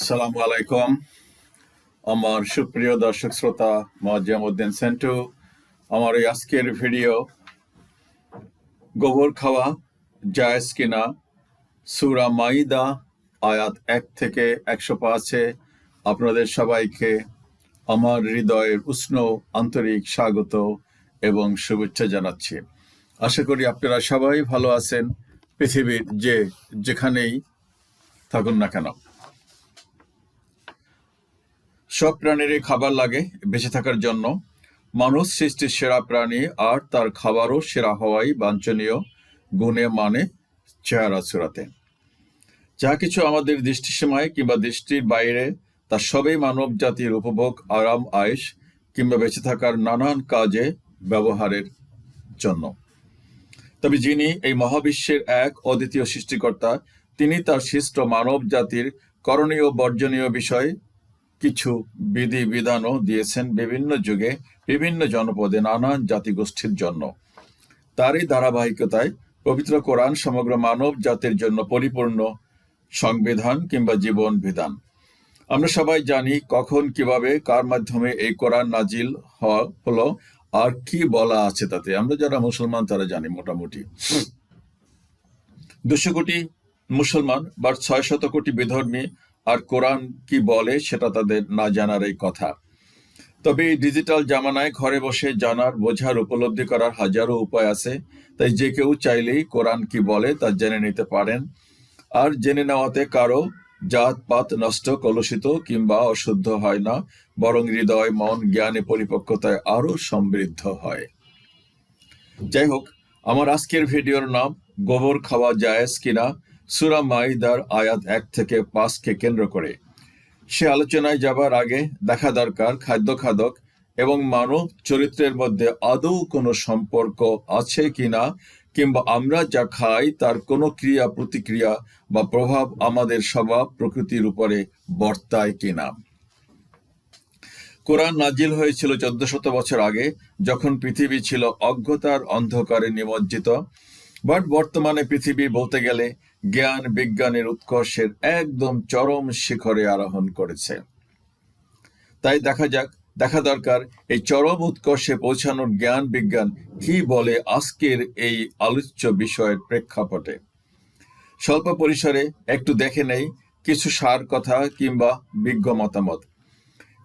আসসালামু আলাইকুম আমার সুপ্রিয় দর্শক শ্রোতা মোয়াজ্জেম উদ্দিন সেন্টু, আমার এই আজকের ভিডিও গোবর খাওয়া জায়েজ কিনা, সুরা মাইদা, আয়াত এক থেকে একশো পাঁচে আপনাদের সবাইকে আমার হৃদয়ের উষ্ণ আন্তরিক স্বাগত এবং শুভেচ্ছা জানাচ্ছি। আশা করি আপনারা সবাই ভালো আছেন, পৃথিবীর যে যেখানেই থাকুন না কেন। সব প্রাণীরই খাবার লাগে, বেঁচে থাকার জন্য। মানুষ সৃষ্টির সেরা প্রাণী, আর তার খাবারও সেরা হওয়াই বাঞ্ছনীয় গুণে মানে চেহারা চূড়াতে যা কিছু আমাদের দৃষ্টিসীমায় কিংবা দৃষ্টির বাইরে, তা সবই মানব জাতির উপভোগ, আরাম আয়েস কিংবা বেঁচে থাকার নানান কাজে ব্যবহারের জন্য। তবে যিনি এই মহাবিশ্বের এক অদ্বিতীয় সৃষ্টিকর্তা, তিনি তার সৃষ্ট মানব জাতির করণীয় বর্জনীয় বিষয় কিছু বিধি বিধানও দিয়েছেন বিভিন্ন যুগে বিভিন্ন জনপদে নানান জাতিগোষ্ঠীর জন্য। তারই ধারাবাহিকতায় পবিত্র কোরআন সমগ্র মানব জাতির জন্য পরিপূর্ণ সংবিধান কিংবা জীবন বিধান। আমরা সবাই জানি কখন, কীভাবে, কার মাধ্যমে এই কোরআন নাজিল হলো আর কি বলা আছে তাতে। আমরা যারা মুসলমান, তারা জানি মোটামুটি। দুশো কোটি মুসলমান বা ছয় শত কোটি বিধর্মী আর কোরআন কি বলে সেটা তাদের না জানারই কথা। তবে এই ডিজিটাল জামানায় ঘরে বসে জানার, বোঝার, উপলব্ধি করার হাজারো উপায় আছে। তাই যে কেউ চাইলেই কোরআন কি বলে তা জেনে নিতে পারেন। আর জেনে নেওয়াতে কারও জাত পাত নষ্ট, কলুষিত কিংবা অশুদ্ধ হয় না, বরং হৃদয়, মন, জ্ঞানে পরিপক্কতায় আরও সমৃদ্ধ হয়। যাই হোক, আমার আজকের ভিডিওর নাম, গোবর খাওয়া জায়েজ কিনা সুরা মাইদার আয়াত এক থেকে পাঁচকে কেন্দ্র করে। সে আলোচনায় যাবার আগে দেখা দরকার খাদ্য খাদক এবং মানব চরিত্রের মধ্যে আদৌ কোনো সম্পর্ক আছে কিনা কিংবা আমরা যা খাই তার কোনো ক্রিয়া প্রতিক্রিয়া বা প্রভাব আমাদের স্বভাব প্রকৃতির উপরে বর্তায় কিনা। কোরআন নাজিল হয়েছিল চোদ্দ শত বছর আগে, যখন পৃথিবী ছিল অজ্ঞতার অন্ধকারে নিমজ্জিত। বাট বর্তমানে পৃথিবী বলতে গেলে জ্ঞান, বিজ্ঞানের উৎকর্ষের একদম চরম শিখরে আরোহণ করেছে। তাই দেখা যাক, দেখা দরকার এই চরম উৎকর্ষে পৌঁছানোর জ্ঞান, বিজ্ঞান কি বলে আজকের এই আলোচ্য বিষয়ের প্রেক্ষাপটে। স্বল্প পরিসরে একটু দেখে নেই, কিছু সার কথা কিংবা বিজ্ঞ মতামত।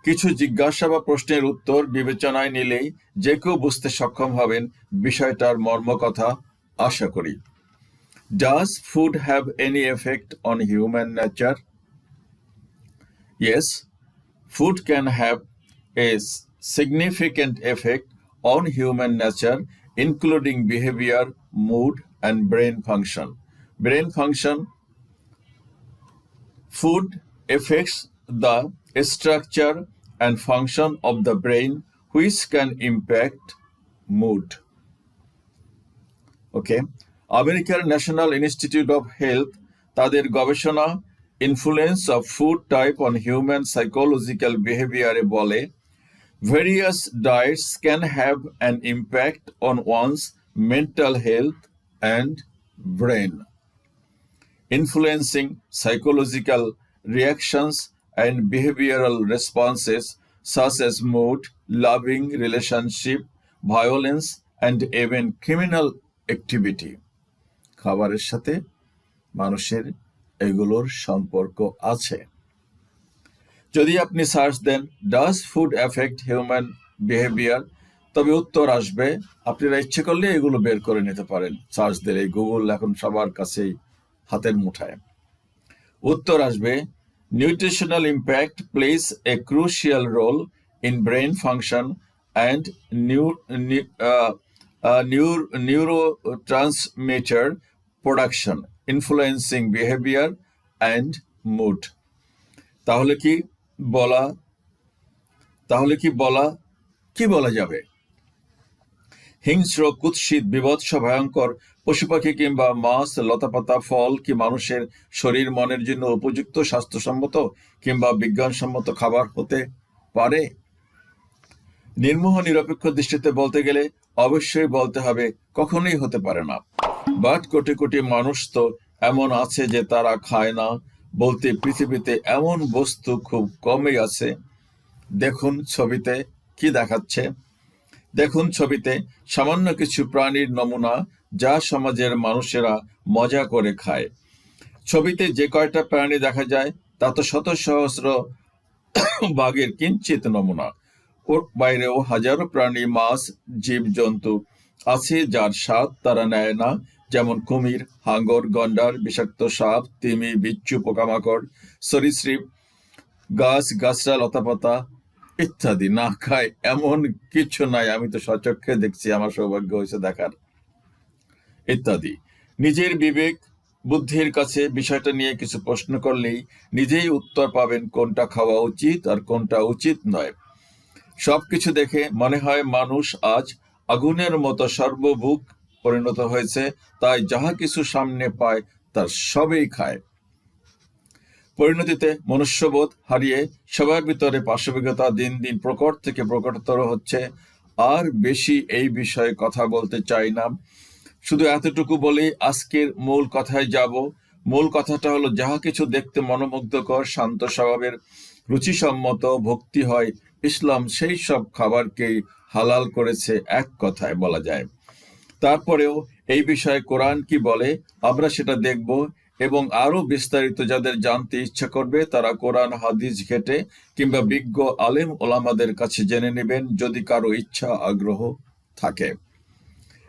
কিছু জিজ্ঞাসা বা প্রশ্নের উত্তর বিবেচনায় নিলেই যে কেউ বুঝতে সক্ষম হবেন বিষয়টার মর্ম কথা আশা করি Does food have any effect on human nature? Yes, food can have a significant effect on human nature, including behavior, mood, and brain function. Brain function Food affects the structure and function of the brain, which can impact mood. Okay আমেরিকার national institute of health তাদের গবেষণা influence of food type on human psychological বিহেভিয়ারে বলে various diets can have an impact on one's mental health and brain influencing psychological reactions and behavioral responses such as mood, loving relationship, violence, and even criminal activity. খাবারের সাথে মানুষের এগুলোর সম্পর্ক আছে। যদি আপনি search then does food effect human behaviour তবে উত্তর আসবে, আপনারা ইচ্ছে করলে এগুলো বের করে নিতে পারেন। সার্চ দিলে গুগল এখন সবার কাছেই হাতের মুঠায়। উত্তর আসবে nutritional impact plays a crucial role in brain function and new neurotransmitter production influencing behaviour and mood তাহলে কি বলা, তাহলে কি বলা কি বলা যাবে? হিংস্র, কুৎসিত, বিভৎস, ভয়ঙ্কর, পশু পাখি কিংবা মাছ, লতাপাতা, ফল কি মানুষের শরীর মনের জন্য উপযুক্ত, স্বাস্থ্যসম্মত কিংবা বিজ্ঞানসম্মত খাবার হতে পারে? নির্মোহ নিরপেক্ষ দৃষ্টিতে বলতে গেলে অবশ্যই বলতে হবে, কখনোই হতে পারে না। বাট কোটি কোটি মানুষ তো এমন আছে যে তারা খায় না। বলতে পৃথিবীতে এমন বস্তু খুব কমই আছে। দেখুন ছবিতে কি দেখাচ্ছে। দেখুন ছবিতে সামান্য কিছু প্রাণীর নমুনা যা সমাজের মানুষেরা মজা করে খায়। ছবিতে যে কয়টা প্রাণী দেখা যায় তা তো শত সহস্র বাঘের কিঞ্চিত নমুনা। ওর বাইরেও হাজারো প্রাণী, মাছ জীব জন্তু আছে যার স্বাদ তারা নেয় না, যেমন কুমির, হাঙ্গর, গন্ডার, বিষাক্ত সাপ, তিমি, বিচ্ছু, পোকামাকড়, সরীসৃপ, গাছ গাছরা লতাপাতা ইত্যাদি। না, খায় এমন কিছু নাই, আমি তো সচক্ষে দেখছি, আমার সৌভাগ্য হয়েছে দেখার। ইত্যাদি। নিজের বিবেক, বুদ্ধির কাছে বিষয়টা নিয়ে কিছু প্রশ্ন করলেই নিজেই উত্তর পাবেন কোনটা খাওয়া উচিত আর কোনটা উচিত নয়। সবকিছু দেখে মনে হয় মানুষ আজ আগুনের মতো সর্বভুক পরিণত হয়েছে, তাই যাহা কিছু সামনে পায় তার সবই খায়। পরিণতিতে মনুষ্যবোধ হারিয়ে সবার ভিতরে পাশবিকতা দিন দিন প্রকট থেকে প্রকটতর হচ্ছে। আর বেশি এই বিষয়ে কথা বলতে চাই না। শুধু এতটুকু বলেই আজকের মূল কথায় যাব। মূল কথাটা হলো, যাহা কিছু দেখতে মনোমুগ্ধকর, শান্ত স্বভাবের, রুচিসম্মত, ভক্তি হয় ইসলাম সেই সব খাবারকেই হালাল করেছে এক কথায় বলা যায়। তারপরেও এই বিষয়ে কোরআন কি বলে, আমরা সেটা দেখব এবং আরও বিস্তারিত যাদের জানতে ইচ্ছা করবে, তারা কোরআন, হাদিস ঘেটে কিংবা বিজ্ঞ, আলেম, ওলামাদের কাছে জেনে নেবেন যদি কারও ইচ্ছা, আগ্রহ থাকে।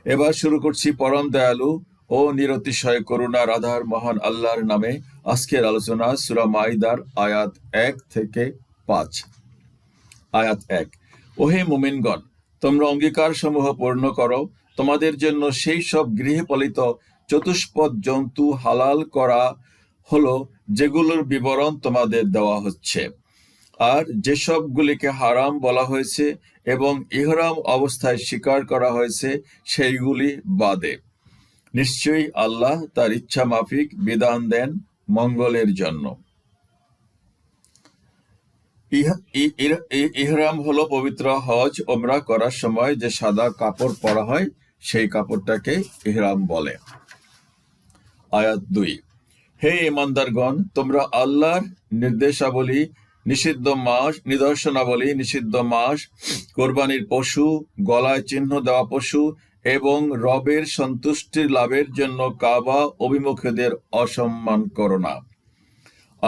এবার শুরু করছি পরম দয়ালু ও নিরতিশয় করুণা রাধার মহান আল্লাহর নামে আজকের আলোচনা সুরা মাইদার আয়াত এক থেকে পাঁচ। আয়াত এক। ওহে মুমিনগণ, তোমরা অঙ্গীকার সমূহ পূর্ণ করো। তোমাদের জন্য সেই সব গৃহে পালিত চতুষ্পদ জন্তু হালাল করা হলো, যেগুলোর বিবরণ তোমাদের দেওয়া হচ্ছে। আর যেসবগুলিকে হারাম বলা হয়েছে এবং ইহরাম অবস্থায় স্বীকার করা হয়েছে, সেইগুলি বাদে। নিশ্চয়ই আল্লাহ তার ইচ্ছা মাফিক বিধান দেন মঙ্গলের জন্য। ইহরাম হলো পবিত্র হজ ওমরা করার সময় যে সাদা কাপড় পরা হয়, সেই কাপড়টাকে ইহরাম বলে। আয়াত দুই। হে ইমানদারগণ, তোমরা আল্লাহর নির্দেশাবলী, নিষিদ্ধ মাস, নিদর্শনাবলী, নিষিদ্ধ মাস, কোরবানির পশু, গলায় চিহ্ন দেওয়া পশু এবং রবের সন্তুষ্টির লাভের জন্য কাবা অভিমুখীদের অসম্মান করো না।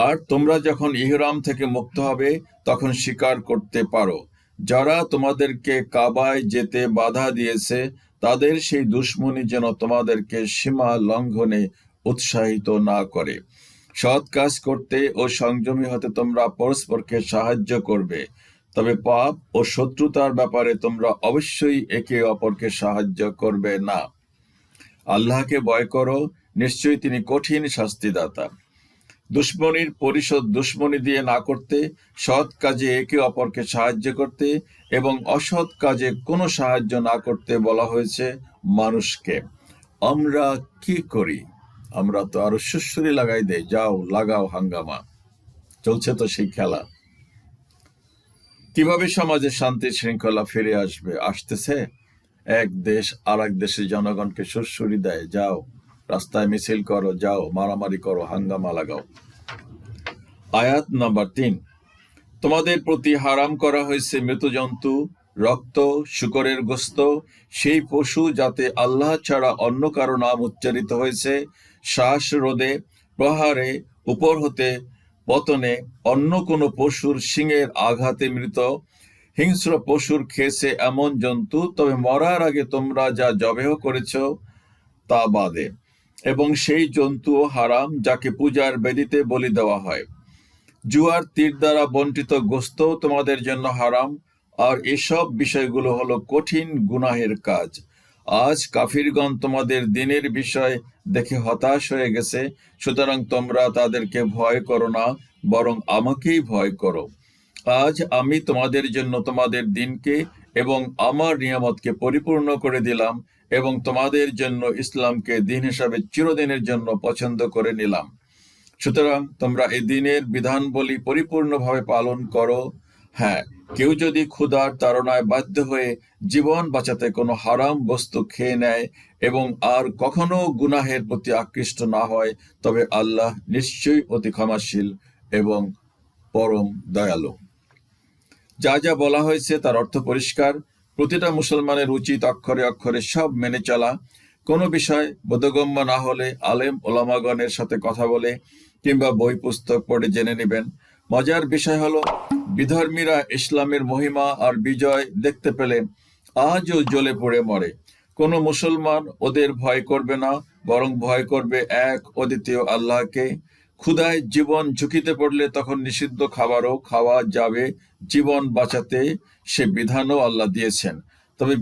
আর তোমরা যখন ইহরাম থেকে মুক্ত হবে, তখন স্বীকার করতে পারো। যারা তোমাদেরকে কাবায় যেতে বাধা দিয়েছে, তাদের সেই দুশ্মনী যেন তোমাদেরকে সীমা লঙ্ঘনে উৎসাহিত না করে। সৎ কাজ করতে ও সংযমী হতে তোমরা পরস্পরকে সাহায্য করবে। তবে পাপ ও শত্রুতার ব্যাপারে তোমরা অবশ্যই একে অপরকে সাহায্য করবে না। আল্লাহকে ভয় করো, নিশ্চয়ই তিনি কঠিন শাস্তিদাতা। দুশ্মনির পরিশোধ দুশ্মনী দিয়ে না করতে, সৎ কাজে একে অপরকে সাহায্য করতে এবং অসৎ কাজে কোনো সাহায্য না করতে বলা হয়েছে মানুষকে। আমরা কি করি? আমরা তো আরও সুশ্রী লাগাই দেই। যাও, লাগাও হাঙ্গামা। চলছে তো সেই খেলা। কীভাবে সমাজে শান্তি শৃঙ্খলা ফিরে আসবে, আসতেছে? এক দেশ আর এক দেশের জনগণকে সুশ্রী দেয়। যাও রাস্তায় মিছিল করো, যাও, মারামারি করো, হাঙ্গামা লাগাও। আয়াত নাম্বার তিন, তোমাদের প্রতি হারাম করা হয়েছে মৃত জন্তু রক্ত, শুকরের গোস্ত, সেই পশু যাতে আল্লাহ ছাড়া অন্য কারও নাম উচ্চারিত হয়েছে শ্বাস রোদে প্রহারে, উপর হতে, পতনে অন্য কোনো পশুর শিঙের আঘাতে মৃত, হিংস্র পশুর খেয়েছে এমন জন্তু, তবে মরার আগে তোমরা যা জবেহ করেছ তা বাদে। এবং সেই জন্তুও হারাম যাকে পূজার বেদিতে বলি দেওয়া হয়। জুয়ার তীর দ্বারা বন্টিত গোস্ত তোমাদের জন্য হারাম, আর এসব বিষয়গুলো হলো কঠিন গুনাহের কাজ। আজ কাফিরগণ তোমাদের দিনের বিষয় দেখে হতাশ হয়ে গেছে, সুতরাং তোমরা তাদেরকে ভয় করো না, বরং আমাকেই ভয় করো। আজ আমি তোমাদের জন্য তোমাদের দিনকে এবং আমার নিয়ামতকে পরিপূর্ণ করে দিলাম এবং তোমাদের জন্য ইসলামকে দিন হিসাবে চিরদিনের জন্য পছন্দ করে নিলাম। সুতরাং তোমরা এই দিনের বিধান বলি পরিপূর্ণভাবে পালন করো। হ্যাঁ কেউ যদি ক্ষুধার তাড়নায় বাধ্য হয়ে জীবন বাঁচাতে কোনো হারাম বস্তু খেয়ে নেয় এবং আর কখনো গুনাহের প্রতি আকৃষ্ট না হয়, তবে আল্লাহ নিশ্চয়ই অতি ক্ষমাশীল এবং পরম দয়ালু। যা যা বলা হয়েছে তার অর্থ পরিষ্কার। প্রতিটা মুসলমানের উচিত অক্ষরে অক্ষরে সব মেনে চলা। কোনো বিষয় বোধগম্য না হলে আলেম ওলামাগণের সাথে কথা বলে কিংবা বই পুস্তক পড়ে জেনে নেবেন। মজার বিষয় হলো, বিধর্মীরা ইসলামের মহিমা আর বিজয় দেখতে পেলে আজও জ্বলে পড়ে মরে। কোনো মুসলমান ওদের ভয় করবে না, বরং ভয় করবে এক অদ্বিতীয় আল্লাহকে। ক্ষুধায় জীবন ঝুঁকিতে পড়লে তখন নিষিদ্ধ খাবারও খাওয়া যাবে, জীবন বাঁচাতে। সে বিধানও আল্লাহ দিয়েছেন। তবে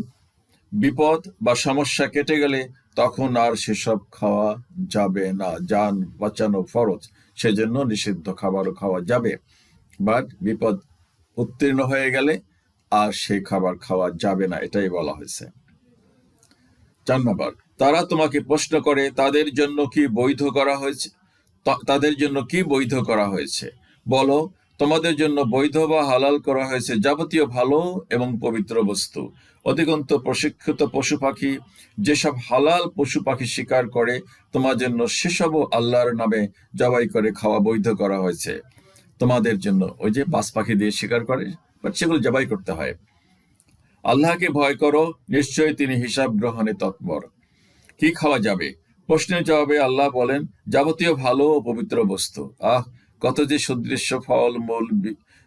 বিপদ বা সমস্যা কেটে গেলে তখন আর সেসব খাওয়া যাবে না। যান বাঁচানো ফরজ, সেজন্য নিষিদ্ধ খাবারও খাওয়া যাবে। বাট বিপদ উত্তীর্ণ হয়ে গেলে আর সেই খাবার খাওয়া যাবে না, এটাই বলা হয়েছে। চার নম্বর, তারা তোমাকে প্রশ্ন করে, তাদের জন্য কি বৈধ করা হয়েছে? তাদের জন্য কি বৈধ করা হয়েছে? বলো তোমাদের জন্য বৈধ বা হালাল করা হয়েছে যাবতীয় ভালো এবং পবিত্র বস্তু। অধিকন্ত প্রশিক্ষিত পশু পাখি, যেসব হালাল পশু পাখি শিকার করে, তোমার জন্য সেসবও আল্লাহর নামে জবাই করে খাওয়া বৈধ করা হয়েছে। তোমাদের জন্য ওই যে বাস পাখি দিয়ে শিকার করে বাট সেগুলো জবাই করতে হয়। আল্লাহকে ভয় করো, নিশ্চয়ই তিনি হিসাব গ্রহণে তৎপর। কি খাওয়া যাবে? প্রশ্নের জবাবে আল্লাহ বলেন, যাবতীয় ভালো ও পবিত্র বস্তু। আহ কত যে সুদৃশ্য ফল, মূল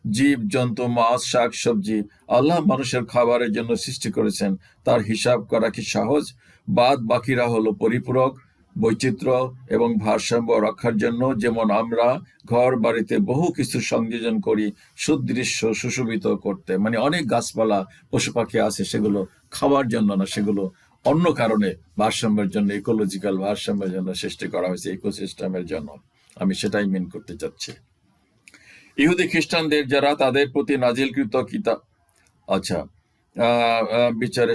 জীব, জন্তু, মাছ, শাক, সবজি আল্লাহ মানুষের খাবারের জন্য সৃষ্টি করেছেন। তার হিসাব করা কি সহজ? বাদ বাকিরা হলো পরিপূরক, বৈচিত্র্য এবং ভারসাম্য রক্ষার জন্য। যেমন আমরা ঘর, বাড়িতে বহু কিছু সংযোজন করি সুদৃশ্য, সুশোভিত করতে। মানে অনেক গাছপালা, পশু পাখি আছে সেগুলো খাওয়ার জন্য না, সেগুলো অন্য কারণে ভারসাম্যের জন্য ইকোলজিক্যাল ভারসাম্যের জন্য সৃষ্টি করা হয়েছে ইকোসিস্টেমের জন্য। আমি সেটাই মেন করতে চাচ্ছি। ইহুদি খ্রিস্টানদের যারা, তাদের প্রতি নাজিলকৃত কিতাব আচ্ছা বিচারে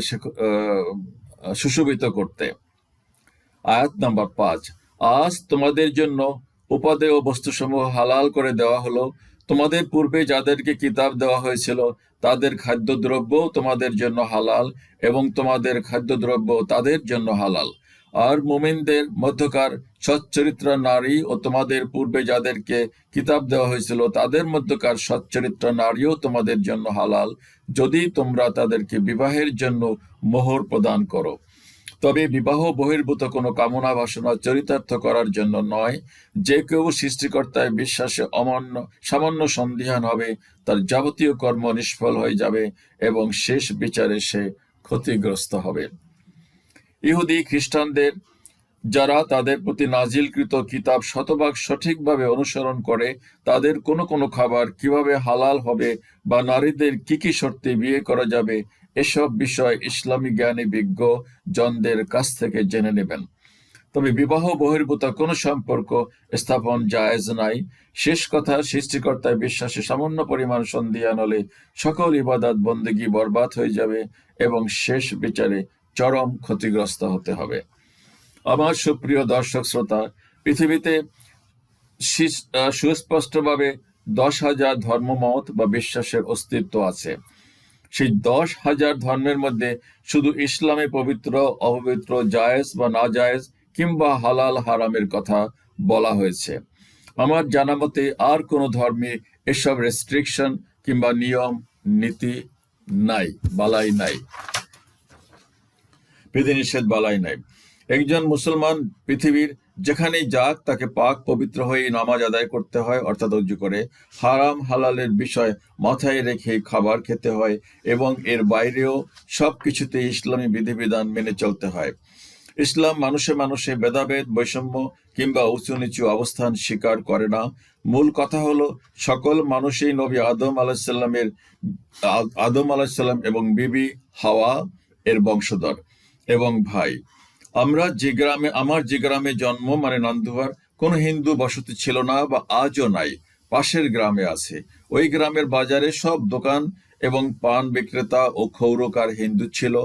সুশোভিত করতে। আয়াত নাম্বার পাঁচ, আজ তোমাদের জন্য উপাদেয় বস্তুসমূহ হালাল করে দেওয়া হলো। তোমাদের পূর্বে যাদেরকে কিতাব দেওয়া হয়েছিল, তাদের খাদ্যদ্রব্য তোমাদের জন্য হালাল এবং তোমাদের খাদ্যদ্রব্য তাদের জন্য হালাল। আর মুমিনদের মধ্যকার সচ্চরিত্র নারী ও তোমাদের পূর্বে যাদেরকে কিতাব দেওয়া হয়েছিল, তাদের মধ্যকার সচ্চরিত্র নারীও তোমাদের জন্য হালাল, যদি তোমরা তাদেরকে বিবাহের জন্য মোহর প্রদান করো। তবে বিবাহ বহির্ভূত কোনো কামনা বাসনা চরিতার্থ করার জন্য নয়। যে কেউ সৃষ্টিকর্তায় বিশ্বাসে অমান্য, সামান্য সন্দিহান হবে, তার যাবতীয় কর্ম নিষ্ফল হয়ে যাবে এবং শেষ বিচারে সে ক্ষতিগ্রস্ত হবে। ইহুদি খ্রিস্টানদের যারা তাদের প্রতি নাজিলকৃত কিতাব শতভাগ সঠিকভাবে অনুসরণ করে, তাদের কোনো কোনো খাবার কীভাবে হালাল হবে বা নারীদের কি কি শর্তে বিয়ে করা যাবে, এসব বিষয় ইসলামী জ্ঞানী বিজ্ঞ জনদের কাছ থেকে জেনে নেবেন। তবে বিবাহ বহির্ভূত কোনো সম্পর্ক স্থাপন জায়েজ নাই। শেষ কথা, সৃষ্টিকর্তায় বিশ্বাসে সামান্য পরিমাণ সন্ধিয়ান হলে সকল ইবাদত বন্দেগী বরবাদ হয়ে যাবে এবং শেষ বিচারে চরম ক্ষতিগ্রস্ত হতে হবে। আমার সুপ্রিয় দর্শক শ্রোতা, পৃথিবীতে সুস্পষ্টভাবে দশ হাজার ধর্মমত বা বিশ্বাসের অস্তিত্ব আছে। সেই দশ হাজার ধর্মের মধ্যে শুধু ইসলামে পবিত্র, অপবিত্র, জায়েজ বা না জায়েজ কিংবা হালাল, হারামের কথা বলা হয়েছে। আমার জানা মতে আর কোনো ধর্মে এসব রেস্ট্রিকশন কিংবা নিয়ম, নীতি নাই, বালাই নাই। বিধিনিষেধ বালাই নাই। একজন মুসলমান পৃথিবীর যেখানেই যাক, তাকে পাক পবিত্র হয়ে নামাজ আদায় করতে হয়, অর্থাৎ অর্জু করে। হারাম, হালালের বিষয় মাথায় রেখে খাবার খেতে হয় এবং এর বাইরেও সব কিছুতে ইসলামী বিধিবিধান মেনে চলতে হয়। ইসলাম মানুষে মানুষে ভেদাভেদ, বৈষম্য কিংবা উঁচু নিচু অবস্থান স্বীকার করে না। মূল কথা হলো, সকল মানুষই নবী আদম আলাহিসাল্লামের আদম আলাহিসাল্লাম এবং বিবি হাওয়া এর বংশধর এবং ভাই। আমরা যে গ্রামে, আমার যে গ্রামে জন্ম মানে নান্দুয়ার, কোনো হিন্দু বসতি ছিল না বা আজও নাই, পাশের গ্রামে আছে। ওই গ্রামের বাজারে সব দোকান এবং পান বিক্রেতা ও ক্ষৌরকার হিন্দু ছিল।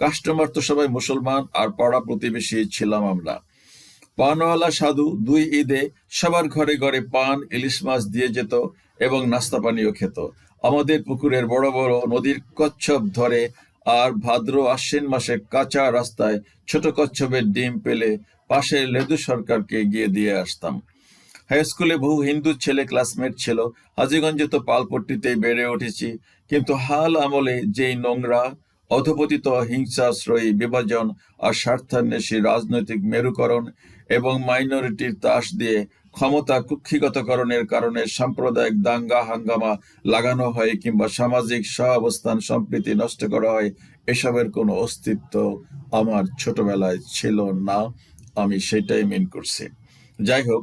কাস্টমার তো সবাই মুসলমান, আর পাড়া প্রতিবেশী ছিলাম আমরা। পানওয়ালা সাধু দুই ঈদে সবার ঘরে ঘরে পান, ইলিশ মাছ দিয়ে যেত এবং নাস্তা পানীয় খেত। আমাদের পুকুরের বড় বড় নদীর কচ্ছপ ধরে আর ভাদ্র আশ্বিন মাসে কাঁচা রাস্তায় ছোট কচ্ছপের ডিম পেলে পাশে লেদু সরকারকে গিয়ে দিয়ে আসতাম। হাই স্কুলে বহু হিন্দু ছেলে ক্লাসমেট ছিল। হাজিগঞ্জে তো পালপট্টিতেই বেড়ে উঠেছি। কিন্তু হাল আমলে যেই নোংরা, অধপতিত, হিংসাশ্রয়ী, বিভাজন আর স্বার্থান্বেষী রাজনৈতিক মেরুকরণ এবং মাইনরিটির তাস দিয়ে ক্ষমতা কুক্ষিগতকরণের কারণে সাম্প্রদায়িক দাঙ্গা, হাঙ্গামা লাগানো হয় কিংবা সামাজিক সহাবস্থান সম্প্রীতি নষ্ট করা হয়, এসবের কোনো অস্তিত্ব আমার ছোটবেলায় ছিল না। আমি সেটাই মিন করছি। যাই হোক,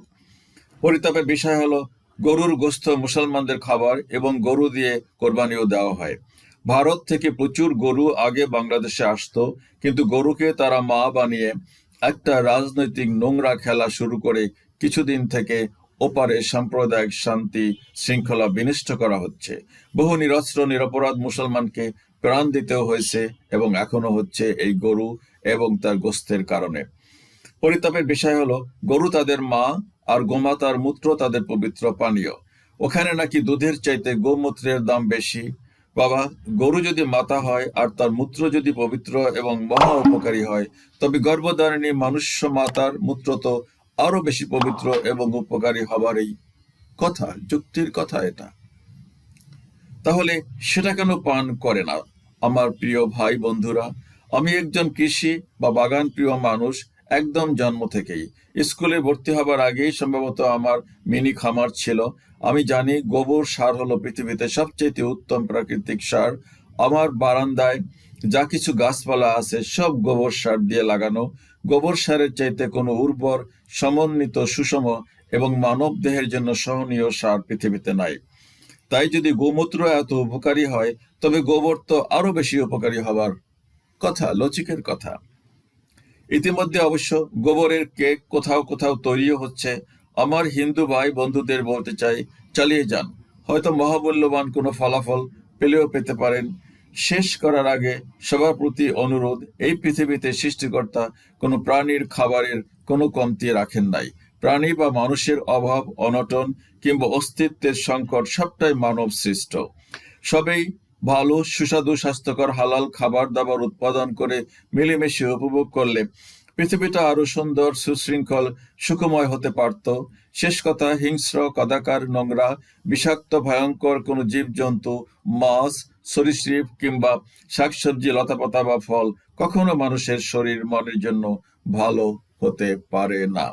পরিতাপের বিষয় হলো গরুর গোস্ত মুসলমানদের খাবার এবং গরু দিয়ে কোরবানিও দেওয়া হয়। ভারত থেকে প্রচুর গরু আগে বাংলাদেশে আসতো, কিন্তু গরুকে তারা মা বানিয়ে একটা রাজনৈতিক নোংরা খেলা শুরু করে কিছুদিন থেকে ওপারে সাম্প্রদায়িক শান্তি শৃঙ্খলা বিনষ্ট করা হচ্ছে। বহু নিরস্ত্র, নিরপরাধ মুসলমানকে প্রাণ দিতেও হয়েছে এবং এখনও হচ্ছে এই গরু এবং তার গোস্তের কারণে। পরিতাপের বিষয় হলো, গরু তাদের মা আর গোমাতার মূত্র, তাদের পবিত্র পানীয়। ওখানে নাকি দুধের চাইতে গোমূত্রের দাম বেশি। বাবা, গরু যদি মাতা হয় আর তার মূত্র যদি পবিত্র এবং মহা উপকারী হয়, তবে গর্ভধারিণী মানুষ্য মাতার মূত্র তো আরও বেশি পবিত্র এবং উপকারী হবারই কথা, যুক্তির কথা এটা। তাহলে সেটা কেন পান করে না? আমার প্রিয় ভাই বন্ধুরা, আমি একজন কৃষি বা বাগান প্রিয় মানুষ একদম জন্ম থেকেই। স্কুলে ভর্তি হবার আগেই সম্ভবত আমার মিনি খামার ছিল। আমি জানি গোবর সার হলো পৃথিবীতে সবচেয়ে উত্তম প্রাকৃতিক সার। আমার বারান্দায় যা কিছু গাছপালা আছে সব গোবর সার দিয়ে লাগানো। গোবর সারের চাইতে কোনো উর্বর, সমন্বিত, সুষম এবং মানব দেহের জন্য সহনীয় সার পৃথিবীতে নাই। তাই যদি গোমূত্র এত উপকারী হয়, তবে গোবর তো আরও বেশি উপকারী হবার কথা লচিকের কথা। ইতিমধ্যে অবশ্য গোবরের কেক কোথাও কোথাও তৈরিও হচ্ছে। আমার হিন্দু ভাই বন্ধুদের বলতে চাই, চালিয়ে যান। হয়তো মহামূল্যবান কোনো ফলাফল পেলেও পেতে পারেন শেষ করার আগে সবার প্রতি অনুরোধ, এই পৃথিবীতে সৃষ্টিকর্তা কোনো প্রাণীর খাবারের কোনো কমতি রাখেন নাই। প্রাণী বা মানুষের অভাব, অনটন কিংবা অস্তিত্বের সংকট সবটাই মানব সৃষ্ট। সবেই ভালো, সুস্বাদু, স্বাস্থ্যকর, হালাল খাবার দাবার উৎপাদন করে মিলেমিশে উপভোগ করলে পৃথিবীটা আরও সুন্দর, সুশৃঙ্খল, সুখময় হতে পারত। শেষ কথা, হিংস্র, কদাকার, নোংরা, বিষাক্ত, ভয়ঙ্কর কোনো জীবজন্তু, মাছ সরীসৃপ কিংবা শাকসবজি, লতাপাতা বা ফল কখনো মানুষের শরীর মনের জন্য ভালো হতে পারে না।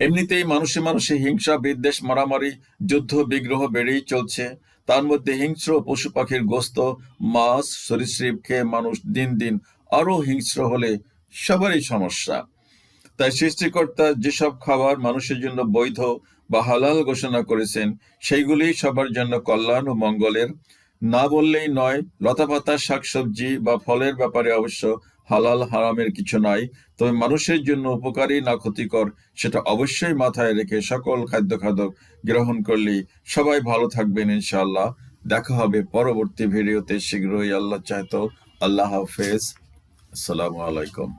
এমনিতেই মানুষে মানুষে হিংসা, বিদ্বেষ, মারামারি, যুদ্ধ, বিগ্রহ বেড়েই চলছে। তার মধ্যে হিংস্র পশু পাখির গোস্ত, মাছ সরীসৃপ খেয়ে মানুষ দিন দিন আরও হিংস্র হলে সবারই সমস্যা। তাই সৃষ্টিকর্তা যেসব খাবার মানুষের জন্য বৈধ বা হালাল ঘোষণা করেছেন, সেইগুলি সবার জন্য কল্যাণ ও মঙ্গলের না বললেই নয় লতাপাতা শাকসবজি বা ফলের ব্যাপারে অবশ্য হালাল হারামের কিছু নাই, তবে মানুষের জন্য উপকারী না ক্ষতিকর সেটা অবশ্যই মাথায় রেখে সকল খাদ্য খাদক গ্রহণ করলেই সবাই ভালো থাকবেন ইনশাআল্লাহ। দেখা হবে পরবর্তী ভিডিওতে, শীঘ্রই আল্লাহ চাইতো। আল্লাহ হাফেজ। আসসালামু আলাইকুম।